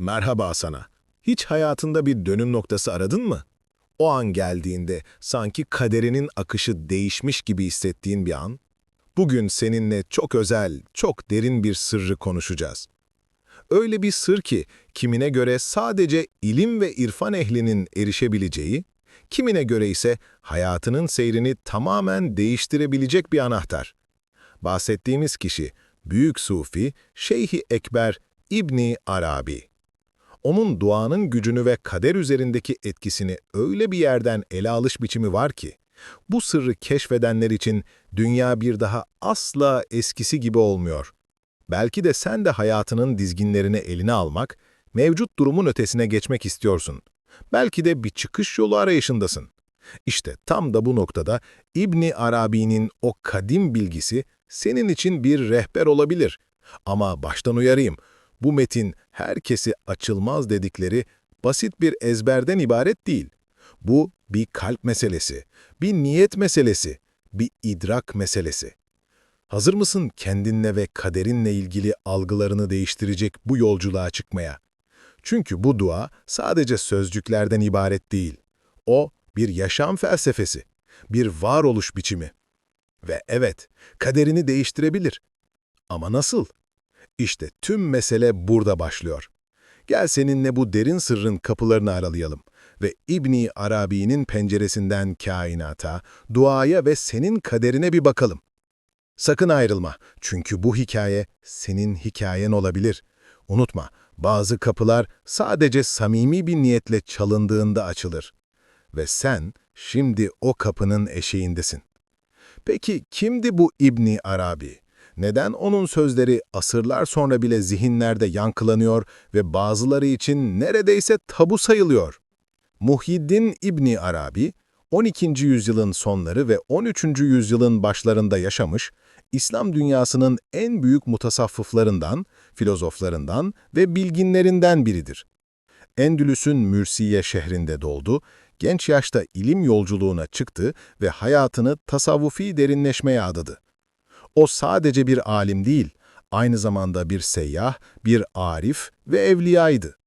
Merhaba sana. Hiç hayatında bir dönüm noktası aradın mı? O an geldiğinde sanki kaderinin akışı değişmiş gibi hissettiğin bir an. Bugün seninle çok özel, çok derin bir sırrı konuşacağız. Öyle bir sır ki kimine göre sadece ilim ve irfan ehlinin erişebileceği, kimine göre ise hayatının seyrini tamamen değiştirebilecek bir anahtar. Bahsettiğimiz kişi Büyük Sufi Şeyhi Ekber İbni Arabi. Onun duanın gücünü ve kader üzerindeki etkisini öyle bir yerden ele alış biçimi var ki, bu sırrı keşfedenler için dünya bir daha asla eskisi gibi olmuyor. Belki de sen de hayatının dizginlerini eline almak, mevcut durumun ötesine geçmek istiyorsun. Belki de bir çıkış yolu arayışındasın. İşte tam da bu noktada İbni Arabi'nin o kadim bilgisi senin için bir rehber olabilir. Ama baştan uyarayım, bu metin herkesi açılmaz dedikleri basit bir ezberden ibaret değil. Bu bir kalp meselesi, bir niyet meselesi, bir idrak meselesi. Hazır mısın kendinle ve kaderinle ilgili algılarını değiştirecek bu yolculuğa çıkmaya? Çünkü bu dua sadece sözcüklerden ibaret değil. O bir yaşam felsefesi, bir varoluş biçimi. Ve evet, kaderini değiştirebilir. Ama nasıl? İşte tüm mesele burada başlıyor. Gel seninle bu derin sırrın kapılarını aralayalım ve İbni Arabi'nin penceresinden kainata, duaya ve senin kaderine bir bakalım. Sakın ayrılma çünkü bu hikaye senin hikayen olabilir. Unutma, bazı kapılar sadece samimi bir niyetle çalındığında açılır. Ve sen şimdi o kapının eşiğindesin. Peki kimdi bu İbni Arabi? Neden onun sözleri asırlar sonra bile zihinlerde yankılanıyor ve bazıları için neredeyse tabu sayılıyor? Muhyiddin İbni Arabi, 12. yüzyılın sonları ve 13. yüzyılın başlarında yaşamış, İslam dünyasının en büyük mutasavvıflarından, filozoflarından ve bilginlerinden biridir. Endülüs'ün Mürsiye şehrinde doğdu, genç yaşta ilim yolculuğuna çıktı ve hayatını tasavvufi derinleşmeye adadı. O sadece bir alim değil, aynı zamanda bir seyyah, bir arif ve evliyaydı.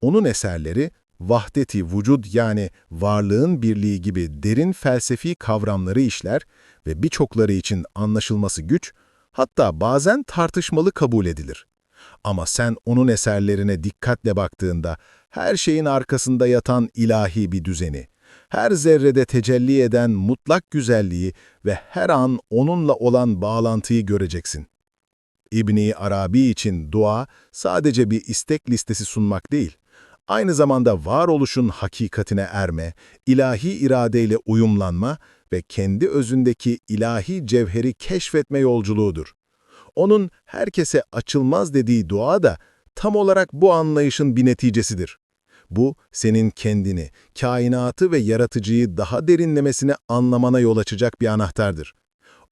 Onun eserleri, vahdeti vücud yani varlığın birliği gibi derin felsefi kavramları işler ve birçokları için anlaşılması güç, hatta bazen tartışmalı kabul edilir. Ama sen onun eserlerine dikkatle baktığında her şeyin arkasında yatan ilahi bir düzeni, her zerrede tecelli eden mutlak güzelliği ve her an onunla olan bağlantıyı göreceksin. İbni Arabi için dua sadece bir istek listesi sunmak değil, aynı zamanda varoluşun hakikatine erme, ilahi iradeyle uyumlanma ve kendi özündeki ilahi cevheri keşfetme yolculuğudur. Onun herkese açılmaz dediği dua da tam olarak bu anlayışın bir neticesidir. Bu, senin kendini, kainatı ve yaratıcıyı daha derinlemesine anlamana yol açacak bir anahtardır.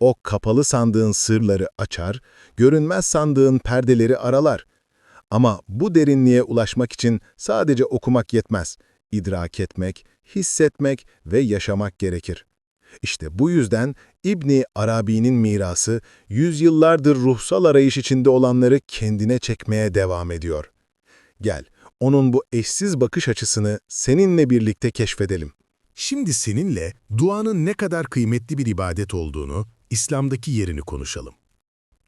O kapalı sandığın sırları açar, görünmez sandığın perdeleri aralar. Ama bu derinliğe ulaşmak için sadece okumak yetmez. İdrak etmek, hissetmek ve yaşamak gerekir. İşte bu yüzden İbni Arabi'nin mirası, yüzyıllardır ruhsal arayış içinde olanları kendine çekmeye devam ediyor. Gel, onun bu eşsiz bakış açısını seninle birlikte keşfedelim. Şimdi seninle duanın ne kadar kıymetli bir ibadet olduğunu, İslam'daki yerini konuşalım.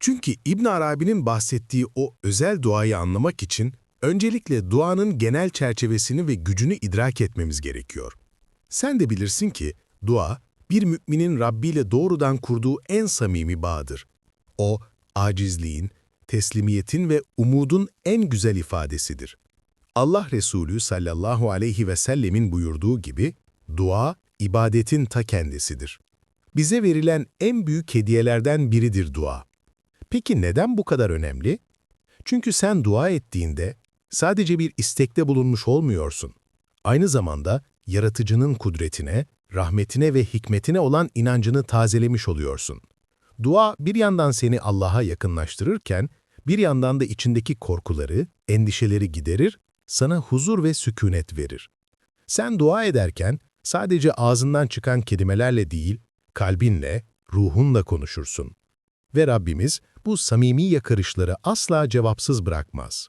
Çünkü İbn Arabi'nin bahsettiği o özel duayı anlamak için öncelikle duanın genel çerçevesini ve gücünü idrak etmemiz gerekiyor. Sen de bilirsin ki dua, bir müminin Rabbi ile doğrudan kurduğu en samimi bağdır. O, acizliğin, teslimiyetin ve umudun en güzel ifadesidir. Allah Resulü sallallahu aleyhi ve sellemin buyurduğu gibi, dua, ibadetin ta kendisidir. Bize verilen en büyük hediyelerden biridir dua. Peki neden bu kadar önemli? Çünkü sen dua ettiğinde sadece bir istekte bulunmuş olmuyorsun. Aynı zamanda yaratıcının kudretine, rahmetine ve hikmetine olan inancını tazelemiş oluyorsun. Dua bir yandan seni Allah'a yakınlaştırırken, bir yandan da içindeki korkuları, endişeleri giderir sana huzur ve sükunet verir. Sen dua ederken sadece ağzından çıkan kelimelerle değil, kalbinle, ruhunla konuşursun. Ve Rabbimiz bu samimi yakarışları asla cevapsız bırakmaz.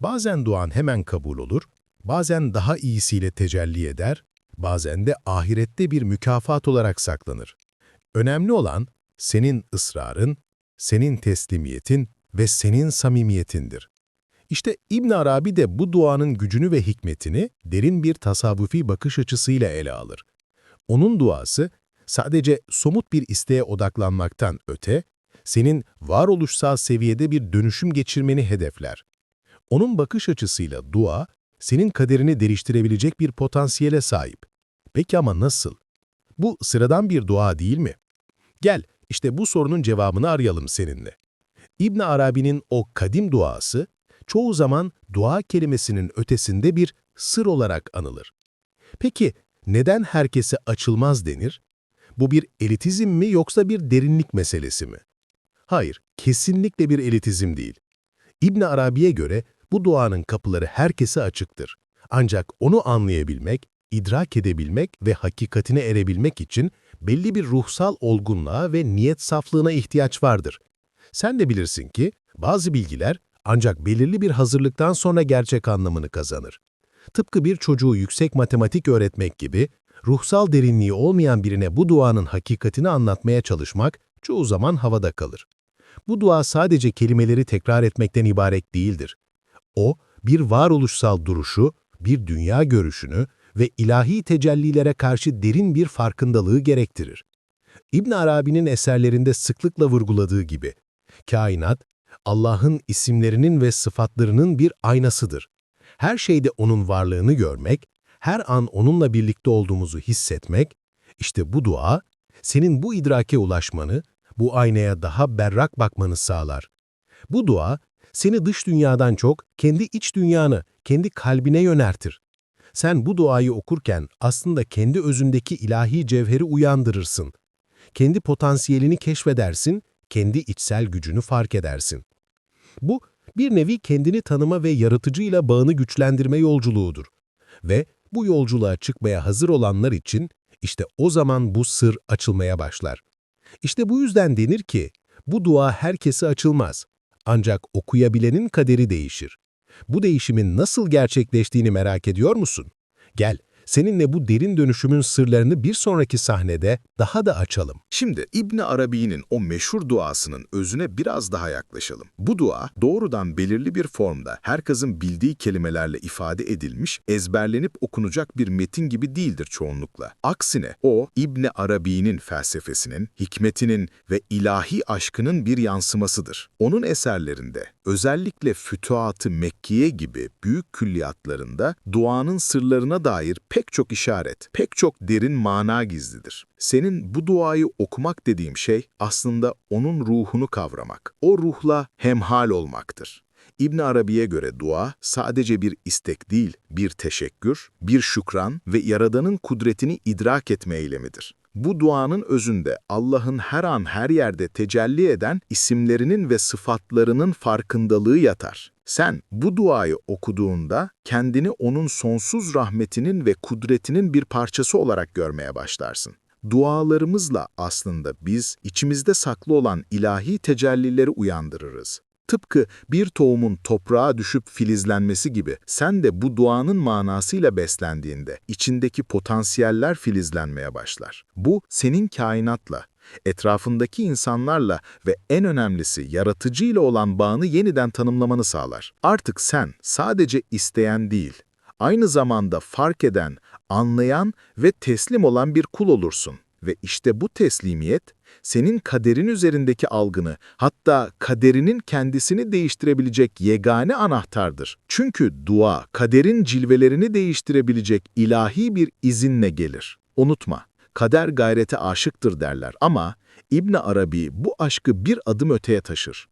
Bazen duan hemen kabul olur, bazen daha iyisiyle tecelli eder, bazen de ahirette bir mükafat olarak saklanır. Önemli olan senin ısrarın, senin teslimiyetin ve senin samimiyetindir. İşte İbn Arabi de bu duanın gücünü ve hikmetini derin bir tasavvufi bakış açısıyla ele alır. Onun duası sadece somut bir isteğe odaklanmaktan öte, senin varoluşsal seviyede bir dönüşüm geçirmeni hedefler. Onun bakış açısıyla dua, senin kaderini değiştirebilecek bir potansiyele sahip. Peki ama nasıl? Bu sıradan bir dua değil mi? Gel, işte bu sorunun cevabını arayalım seninle. İbn Arabi'nin o kadim duası, çoğu zaman dua kelimesinin ötesinde bir sır olarak anılır. Peki, neden herkese açılmaz denir? Bu bir elitizm mi yoksa bir derinlik meselesi mi? Hayır, kesinlikle bir elitizm değil. İbn Arabi'ye göre bu duanın kapıları herkese açıktır. Ancak onu anlayabilmek, idrak edebilmek ve hakikatine erebilmek için belli bir ruhsal olgunluğa ve niyet saflığına ihtiyaç vardır. Sen de bilirsin ki bazı bilgiler ancak belirli bir hazırlıktan sonra gerçek anlamını kazanır. Tıpkı bir çocuğu yüksek matematik öğretmek gibi, ruhsal derinliği olmayan birine bu duanın hakikatini anlatmaya çalışmak çoğu zaman havada kalır. Bu dua sadece kelimeleri tekrar etmekten ibaret değildir. O, bir varoluşsal duruşu, bir dünya görüşünü ve ilahi tecellilere karşı derin bir farkındalığı gerektirir. İbn Arabi'nin eserlerinde sıklıkla vurguladığı gibi, kainat, Allah'ın isimlerinin ve sıfatlarının bir aynasıdır. Her şeyde O'nun varlığını görmek, her an O'nunla birlikte olduğumuzu hissetmek, işte bu dua, senin bu idrake ulaşmanı, bu aynaya daha berrak bakmanı sağlar. Bu dua, seni dış dünyadan çok kendi iç dünyanı, kendi kalbine yöneltir. Sen bu duayı okurken aslında kendi özündeki ilahi cevheri uyandırırsın. Kendi potansiyelini keşfedersin, kendi içsel gücünü fark edersin. Bu, bir nevi kendini tanıma ve yaratıcıyla bağını güçlendirme yolculuğudur. Ve bu yolculuğa çıkmaya hazır olanlar için işte o zaman bu sır açılmaya başlar. İşte bu yüzden denir ki, bu dua herkese açılmaz. Ancak okuyabilenin kaderi değişir. Bu değişimin nasıl gerçekleştiğini merak ediyor musun? Gel, seninle bu derin dönüşümün sırlarını bir sonraki sahnede daha da açalım. Şimdi İbni Arabi'nin o meşhur duasının özüne biraz daha yaklaşalım. Bu dua doğrudan belirli bir formda herkesin bildiği kelimelerle ifade edilmiş, ezberlenip okunacak bir metin gibi değildir çoğunlukla. Aksine o İbni Arabi'nin felsefesinin, hikmetinin ve ilahi aşkının bir yansımasıdır. Onun eserlerinde özellikle Fütuhat-ı Mekkiye gibi büyük külliyatlarında duanın sırlarına dair pek çok işaret, pek çok derin mana gizlidir. Senin bu duayı okumak dediğim şey aslında onun ruhunu kavramak, o ruhla hemhal olmaktır. İbn Arabi'ye göre dua sadece bir istek değil, bir teşekkür, bir şükran ve Yaradan'ın kudretini idrak etme eylemidir. Bu duanın özünde Allah'ın her an her yerde tecelli eden isimlerinin ve sıfatlarının farkındalığı yatar. Sen bu duayı okuduğunda kendini onun sonsuz rahmetinin ve kudretinin bir parçası olarak görmeye başlarsın. Dualarımızla aslında biz içimizde saklı olan ilahi tecellileri uyandırırız. Tıpkı bir tohumun toprağa düşüp filizlenmesi gibi sen de bu duanın manasıyla beslendiğinde içindeki potansiyeller filizlenmeye başlar. Bu senin kainatla, etrafındaki insanlarla ve en önemlisi yaratıcıyla olan bağını yeniden tanımlamanı sağlar. Artık sen sadece isteyen değil, aynı zamanda fark eden, anlayan ve teslim olan bir kul olursun. Ve işte bu teslimiyet, senin kaderin üzerindeki algını, hatta kaderinin kendisini değiştirebilecek yegane anahtardır. Çünkü dua, kaderin cilvelerini değiştirebilecek ilahi bir izinle gelir. Unutma, kader gayrete aşıktır derler ama İbn Arabi bu aşkı bir adım öteye taşır.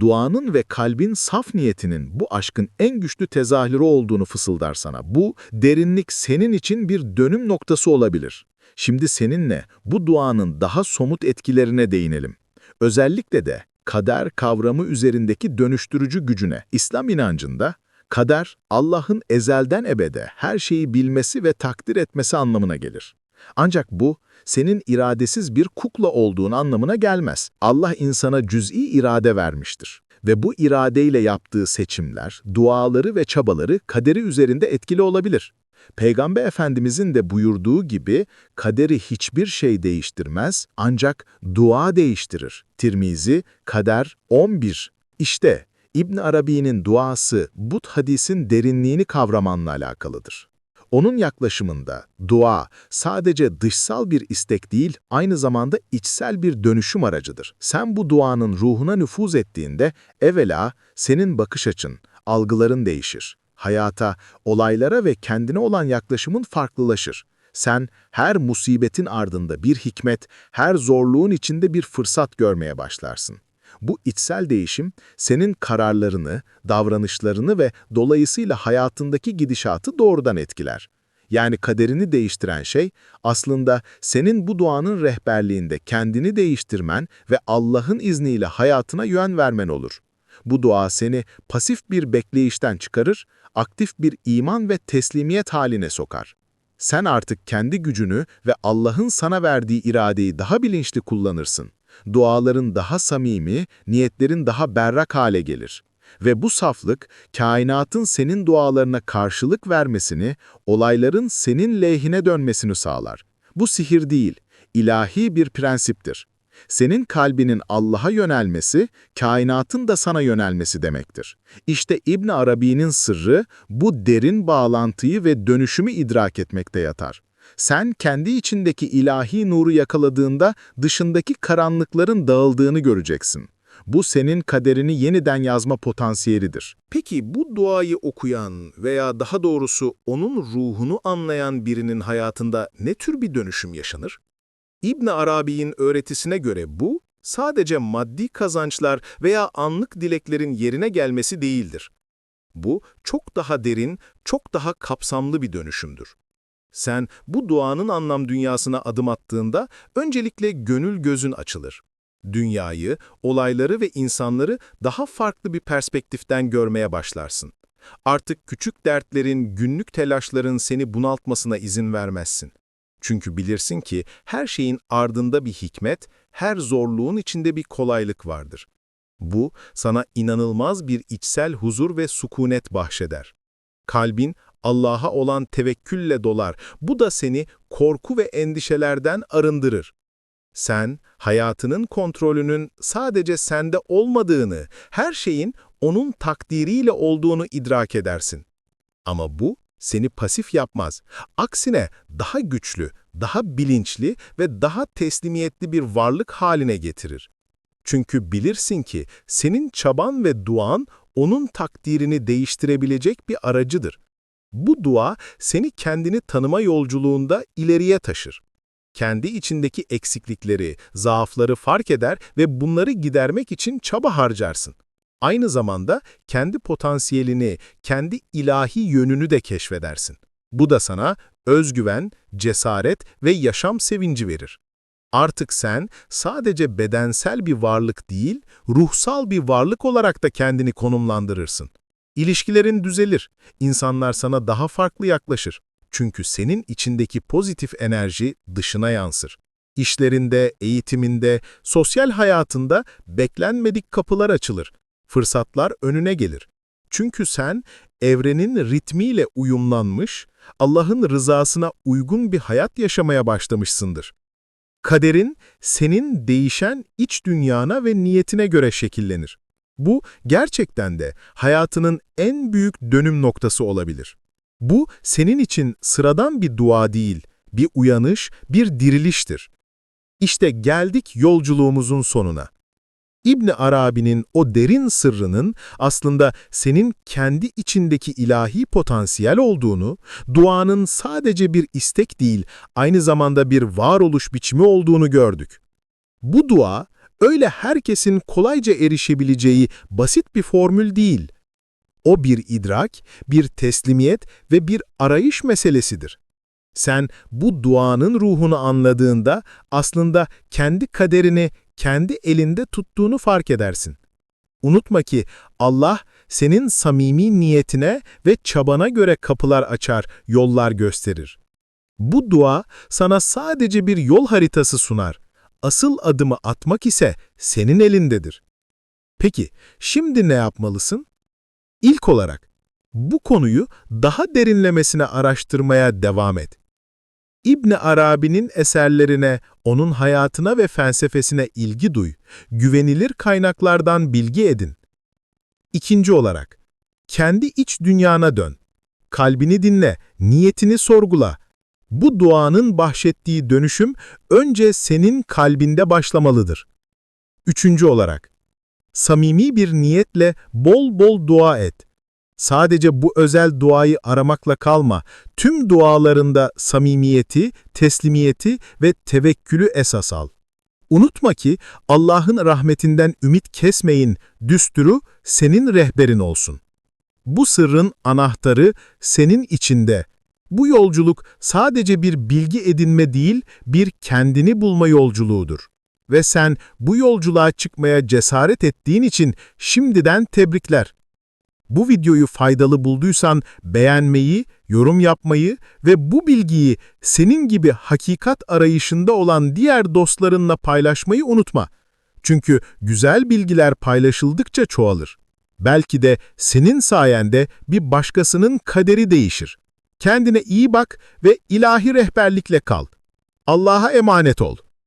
Duanın ve kalbin saf niyetinin bu aşkın en güçlü tezahürü olduğunu fısıldar sana. Bu derinlik senin için bir dönüm noktası olabilir. Şimdi seninle bu duanın daha somut etkilerine değinelim. Özellikle de kader kavramı üzerindeki dönüştürücü gücüne. İslam inancında kader Allah'ın ezelden ebede her şeyi bilmesi ve takdir etmesi anlamına gelir. Ancak bu, senin iradesiz bir kukla olduğun anlamına gelmez. Allah insana cüz'i irade vermiştir. Ve bu iradeyle yaptığı seçimler, duaları ve çabaları kaderi üzerinde etkili olabilir. Peygamber Efendimizin de buyurduğu gibi kaderi hiçbir şey değiştirmez ancak dua değiştirir. Tirmizi, Kader 11. İşte İbn Arabi'nin duası bu hadisin derinliğini kavramanla alakalıdır. Onun yaklaşımında dua sadece dışsal bir istek değil, aynı zamanda içsel bir dönüşüm aracıdır. Sen bu duanın ruhuna nüfuz ettiğinde evvela senin bakış açın, algıların değişir. Hayata, olaylara ve kendine olan yaklaşımın farklılaşır. Sen her musibetin ardında bir hikmet, her zorluğun içinde bir fırsat görmeye başlarsın. Bu içsel değişim senin kararlarını, davranışlarını ve dolayısıyla hayatındaki gidişatı doğrudan etkiler. Yani kaderini değiştiren şey aslında senin bu duanın rehberliğinde kendini değiştirmen ve Allah'ın izniyle hayatına yön vermen olur. Bu dua seni pasif bir bekleyişten çıkarır, aktif bir iman ve teslimiyet haline sokar. Sen artık kendi gücünü ve Allah'ın sana verdiği iradeyi daha bilinçli kullanırsın. Duaların daha samimi, niyetlerin daha berrak hale gelir. Ve bu saflık, kainatın senin dualarına karşılık vermesini, olayların senin lehine dönmesini sağlar. Bu sihir değil, ilahi bir prensiptir. Senin kalbinin Allah'a yönelmesi, kainatın da sana yönelmesi demektir. İşte İbn Arabi'nin sırrı bu derin bağlantıyı ve dönüşümü idrak etmekte yatar. Sen kendi içindeki ilahi nuru yakaladığında dışındaki karanlıkların dağıldığını göreceksin. Bu senin kaderini yeniden yazma potansiyelidir. Peki bu duayı okuyan veya daha doğrusu onun ruhunu anlayan birinin hayatında ne tür bir dönüşüm yaşanır? İbn Arabi'nin öğretisine göre bu, sadece maddi kazançlar veya anlık dileklerin yerine gelmesi değildir. Bu, çok daha derin, çok daha kapsamlı bir dönüşümdür. Sen bu duanın anlam dünyasına adım attığında öncelikle gönül gözün açılır. Dünyayı, olayları ve insanları daha farklı bir perspektiften görmeye başlarsın. Artık küçük dertlerin, günlük telaşların seni bunaltmasına izin vermezsin. Çünkü bilirsin ki her şeyin ardında bir hikmet, her zorluğun içinde bir kolaylık vardır. Bu, sana inanılmaz bir içsel huzur ve sukunet bahşeder. Kalbin Allah'a olan tevekkülle dolar. Bu da seni korku ve endişelerden arındırır. Sen, hayatının kontrolünün sadece sende olmadığını, her şeyin onun takdiriyle olduğunu idrak edersin. Ama bu, seni pasif yapmaz. Aksine daha güçlü, daha bilinçli ve daha teslimiyetli bir varlık haline getirir. Çünkü bilirsin ki senin çaban ve duan onun takdirini değiştirebilecek bir aracıdır. Bu dua seni kendini tanıma yolculuğunda ileriye taşır. Kendi içindeki eksiklikleri, zaafları fark eder ve bunları gidermek için çaba harcarsın. Aynı zamanda kendi potansiyelini, kendi ilahi yönünü de keşfedersin. Bu da sana özgüven, cesaret ve yaşam sevinci verir. Artık sen sadece bedensel bir varlık değil, ruhsal bir varlık olarak da kendini konumlandırırsın. İlişkilerin düzelir, insanlar sana daha farklı yaklaşır. Çünkü senin içindeki pozitif enerji dışına yansır. İşlerinde, eğitiminde, sosyal hayatında beklenmedik kapılar açılır fırsatlar önüne gelir. Çünkü sen evrenin ritmiyle uyumlanmış, Allah'ın rızasına uygun bir hayat yaşamaya başlamışsındır. Kaderin senin değişen iç dünyana ve niyetine göre şekillenir. Bu gerçekten de hayatının en büyük dönüm noktası olabilir. Bu senin için sıradan bir dua değil, bir uyanış, bir diriliştir. İşte geldik yolculuğumuzun sonuna. İbni Arabi'nin o derin sırrının aslında senin kendi içindeki ilahi potansiyel olduğunu, duanın sadece bir istek değil, aynı zamanda bir varoluş biçimi olduğunu gördük. Bu dua, öyle herkesin kolayca erişebileceği basit bir formül değil. O bir idrak, bir teslimiyet ve bir arayış meselesidir. Sen bu duanın ruhunu anladığında aslında kendi kaderini kendi elinde tuttuğunu fark edersin. Unutma ki Allah senin samimi niyetine ve çabana göre kapılar açar, yollar gösterir. Bu dua sana sadece bir yol haritası sunar. Asıl adımı atmak ise senin elindedir. Peki, şimdi ne yapmalısın? İlk olarak, bu konuyu daha derinlemesine araştırmaya devam et. İbni Arabi'nin eserlerine, onun hayatına ve felsefesine ilgi duy, güvenilir kaynaklardan bilgi edin. İkinci olarak, kendi iç dünyana dön. Kalbini dinle, niyetini sorgula. Bu duanın bahşettiği dönüşüm önce senin kalbinde başlamalıdır. Üçüncü olarak, samimi bir niyetle bol bol dua et. Sadece bu özel duayı aramakla kalma, tüm dualarında samimiyeti, teslimiyeti ve tevekkülü esas al. Unutma ki Allah'ın rahmetinden ümit kesmeyin, düsturu senin rehberin olsun. Bu sırrın anahtarı senin içinde. Bu yolculuk sadece bir bilgi edinme değil, bir kendini bulma yolculuğudur. Ve sen bu yolculuğa çıkmaya cesaret ettiğin için şimdiden tebrikler. Bu videoyu faydalı bulduysan beğenmeyi, yorum yapmayı ve bu bilgiyi senin gibi hakikat arayışında olan diğer dostlarınla paylaşmayı unutma. Çünkü güzel bilgiler paylaşıldıkça çoğalır. Belki de senin sayende bir başkasının kaderi değişir. Kendine iyi bak ve ilahi rehberlikle kal. Allah'a emanet ol.